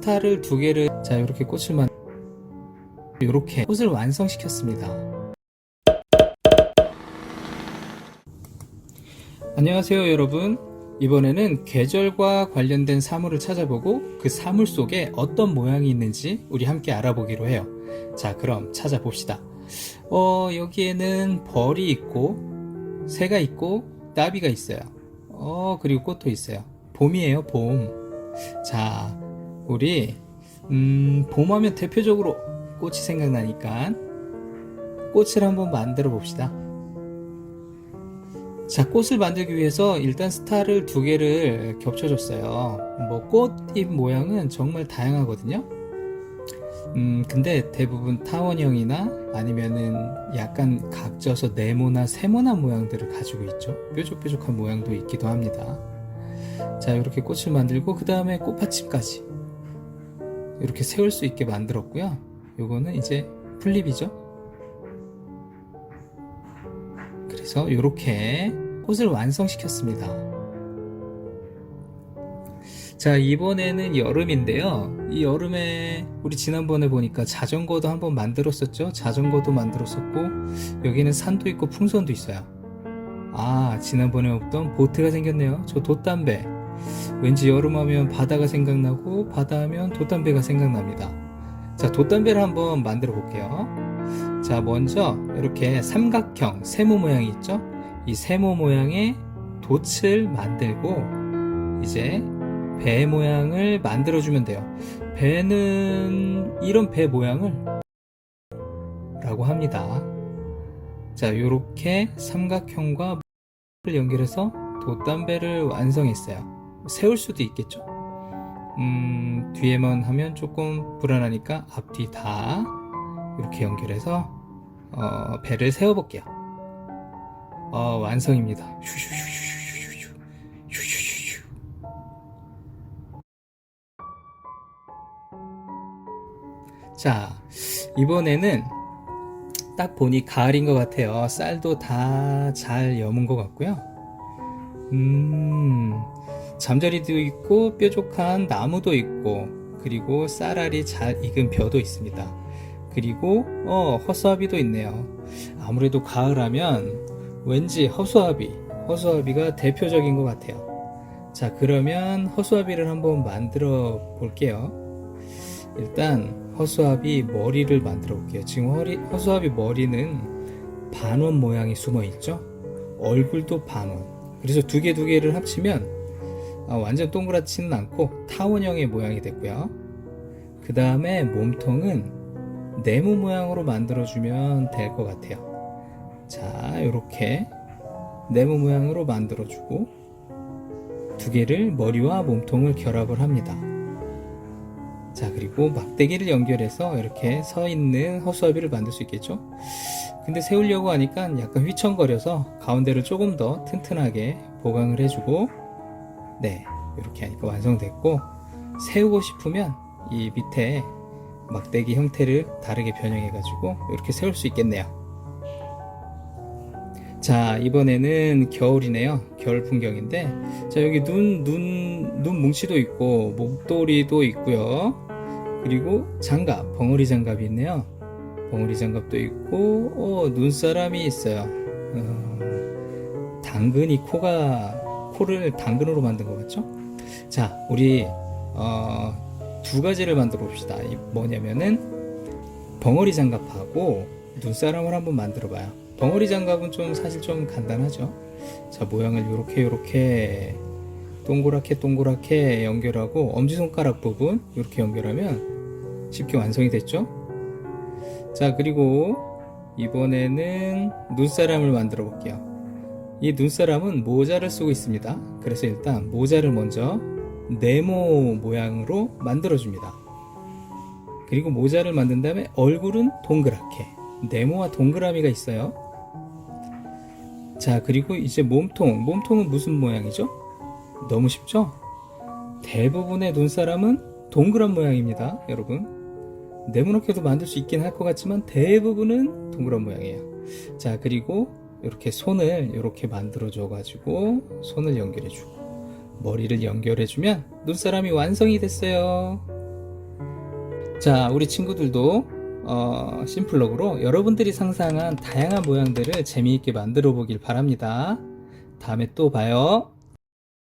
스타를 두 개를 자 이렇게 꽃을 만 이렇게 꽃을 완성시켰습니다. 안녕하세요 여러분. 이번에는 계절과 관련된 사물을 찾아보고 그 사물 속에 어떤 모양이 있는지 우리 함께 알아보기로 해요. 자 그럼 찾아봅시다. 어 여기에는 벌이 있고 새가 있고 나비가 있어요. 어 그리고 꽃도 있어요. 봄이에요 봄. 자 우리 음, 봄하면 대표적으로 꽃이 생각나니까 꽃을 한번 만들어 봅시다. 자, 꽃을 만들기 위해서 일단 스타를 두 개를 겹쳐줬어요. 뭐, 꽃잎 모양은 정말 다양하거든요. 음, 근데 대부분 타원형이나 아니면은 약간 각져서 네모나 세모난 모양들을 가지고 있죠. 뾰족뾰족한 모양도 있기도 합니다. 자, 이렇게 꽃을 만들고, 그 다음에 꽃받침까지 이렇게 세울 수 있게 만들었고요. 요거는 이제 플립이죠. 그래서 이렇게 꽃을 완성시켰습니다. 자, 이번에는 여름인데요. 이 여름에 우리 지난번에 보니까 자전거도 한번 만들었었죠? 자전거도 만들었었고, 여기는 산도 있고 풍선도 있어요. 아, 지난번에 없던 보트가 생겼네요. 저 돛담배. 왠지 여름하면 바다가 생각나고, 바다하면 돛담배가 생각납니다. 자, 돛담배를 한번 만들어 볼게요. 자, 먼저 이렇게 삼각형 세모 모양이 있죠? 이 세모 모양의 돛을 만들고 이제 배 모양을 만들어 주면 돼요. 배는 이런 배 모양을 라고 합니다. 자, 이렇게 삼각형과 을 연결해서 돛담배를 완성했어요. 세울 수도 있겠죠? 음, 뒤에만 하면 조금 불안하니까 앞뒤 다 이렇게 연결해서 어, 배를 세워볼게요. 어, 완성입니다. 자, 이번에는 딱 보니 가을인 것 같아요. 쌀도 다 잘 여문 것 같고요. 음, 잠자리도 있고 뾰족한 나무도 있고 그리고 쌀알이 잘 익은 벼도 있습니다. 그리고 어 허수아비도 있네요. 아무래도 가을하면 왠지 허수아비, 허수아비가 대표적인 것 같아요. 자 그러면 허수아비를 한번 만들어 볼게요. 일단 허수아비 머리를 만들어 볼게요. 지금 허리, 허수아비 머리는 반원 모양이 숨어 있죠. 얼굴도 반원. 그래서 두 개두 개를 합치면 아, 완전 동그랗지는 않고 타원형의 모양이 됐고요. 그 다음에 몸통은 네모 모양으로 만들어주면 될 것 같아요. 자, 이렇게 네모 모양으로 만들어주고 두 개를 머리와 몸통을 결합을 합니다. 자, 그리고 막대기를 연결해서 이렇게 서 있는 허수아비를 만들 수 있겠죠? 근데 세우려고 하니까 약간 휘청거려서 가운데를 조금 더 튼튼하게 보강을 해주고 네, 이렇게 하니까 완성됐고 세우고 싶으면 이 밑에 막대기 형태를 다르게 변형해 가지고 이렇게 세울 수 있겠네요. 자, 이번에는 겨울이네요. 겨울 풍경인데, 자, 여기 눈, 눈, 눈 뭉치도 있고, 목도리도 있고요. 그리고 장갑, 벙어리 장갑이 있네요. 벙어리 장갑도 있고, 어, 눈사람이 있어요. 어, 당근이 코가, 코를 당근으로 만든 것 같죠? 자, 우리, 어, 두 가지를 만들어 봅시다. 이 뭐냐면은, 벙어리 장갑하고 눈사람을 한번 만들어 봐요. 벙어리 장갑은 좀 사실 좀 간단하죠. 자, 모양을 이렇게 이렇게 동그랗게 동그랗게 연결하고 엄지손가락 부분 이렇게 연결하면 쉽게 완성이 됐죠. 자, 그리고 이번에는 눈사람을 만들어 볼게요. 이 눈사람은 모자를 쓰고 있습니다. 그래서 일단 모자를 먼저 네모 모양으로 만들어 줍니다. 그리고 모자를 만든 다음에 얼굴은 동그랗게 네모와 동그라미가 있어요. 자, 그리고 이제 몸통. 몸통은 무슨 모양이죠? 너무 쉽죠? 대부분의 눈사람은 동그란 모양입니다, 여러분. 네모나게도 만들 수 있긴 할 것 같지만 대부분은 동그란 모양이에요. 자, 그리고 이렇게 손을 이렇게 만들어줘 가지고 손을 연결해 주고 머리를 연결해 주면 눈사람이 완성이 됐어요. 자, 우리 친구들도 어, 심플럭으로 여러분들이 상상한 다양한 모양들을 재미있게 만들어 보길 바랍니다. 다음에 또 봐요.